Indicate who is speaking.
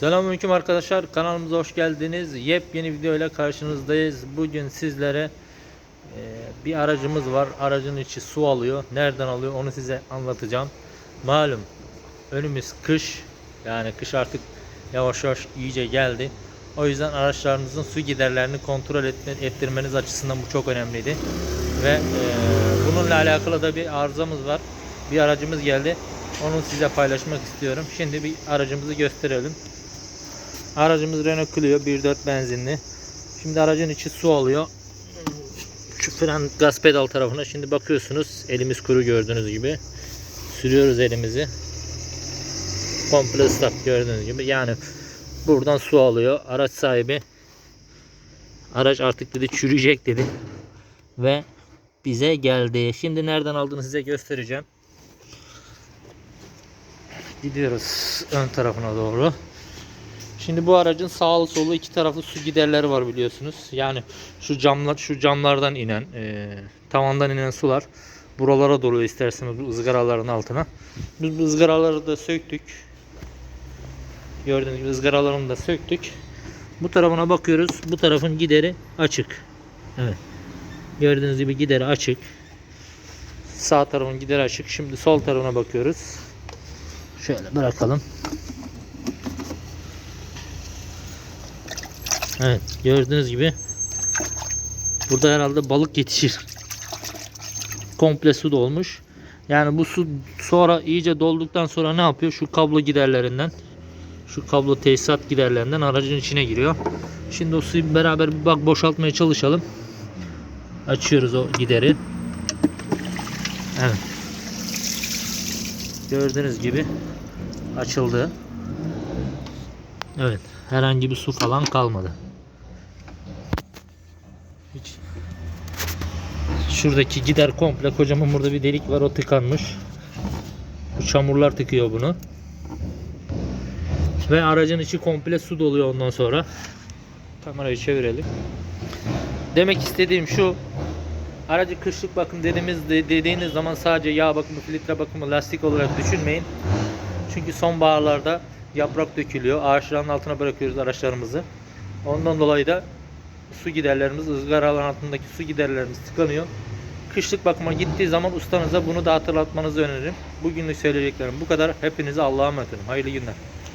Speaker 1: Selamünaleyküm arkadaşlar. Kanalımıza hoş geldiniz. Yepyeni video ile karşınızdayız. Bugün sizlere e, bir aracımız var. Aracın içi su alıyor. Nereden alıyor onu size anlatacağım. Malum önümüz kış. Yani kış artık yavaş yavaş iyice geldi. O yüzden araçlarınızın su giderlerini kontrol etme, ettirmeniz açısından bu çok önemliydi. Ve e, bununla alakalı da bir arızamız var. Bir aracımız geldi. Onu size paylaşmak istiyorum. Şimdi bir aracımızı gösterelim. Aracımız Renault Clio 1.4 benzinli. Şimdi aracın içi su alıyor. Şu fren gaz pedal tarafına şimdi bakıyorsunuz. Elimiz kuru gördüğünüz gibi. Sürüyoruz elimizi. Komple ıslak gördüğünüz gibi. Yani buradan su alıyor. Araç sahibi araç artık dedi çürüyecek dedi. Ve bize geldi. Şimdi nereden aldığını size göstereceğim. Gidiyoruz ön tarafına doğru. Şimdi bu aracın sağlı solu iki taraflı su giderleri var biliyorsunuz. Yani şu camlar şu camlardan inen, e, tavandan inen sular buralara doluyor isterseniz bu ızgaraların altına. Biz bu ızgaraları da söktük. Gördüğünüz gibi ızgaralarını da söktük. Bu tarafına bakıyoruz. Bu tarafın gideri açık. Evet. Gördüğünüz gibi gideri açık. Sağ tarafın gideri açık. Şimdi sol tarafına bakıyoruz. Şöyle bırakalım. Evet gördüğünüz gibi burada herhalde balık yetişir. Komple su dolmuş. Yani bu su sonra iyice dolduktan sonra ne yapıyor? Şu kablo giderlerinden şu kablo tesisat giderlerinden aracın içine giriyor. Şimdi o suyu beraber bir bak boşaltmaya çalışalım. Açıyoruz o gideri. Evet. Gördüğünüz gibi açıldı. Evet. Herhangi bir su falan kalmadı. Şuradaki gider komple kocaman burada bir delik var o tıkanmış. Bu çamurlar tıkıyor bunu. Ve aracın içi komple su doluyor ondan sonra. Kamerayı çevirelim. Demek istediğim şu. Aracı kışlık bakım dediğimiz dediğiniz zaman sadece yağ bakımı, filtre bakımı, lastik olarak düşünmeyin. Çünkü sonbaharlarda yaprak dökülüyor. Ağaçların altına bırakıyoruz araçlarımızı. Ondan dolayı da su giderlerimiz, ızgaraların altındaki su giderlerimiz tıkanıyor. Kışlık bakıma gittiği zaman ustanıza bunu da hatırlatmanızı öneririm. Bugünlük söyleyeceklerim bu kadar. Hepinize Allah'a emanet. Hayırlı günler.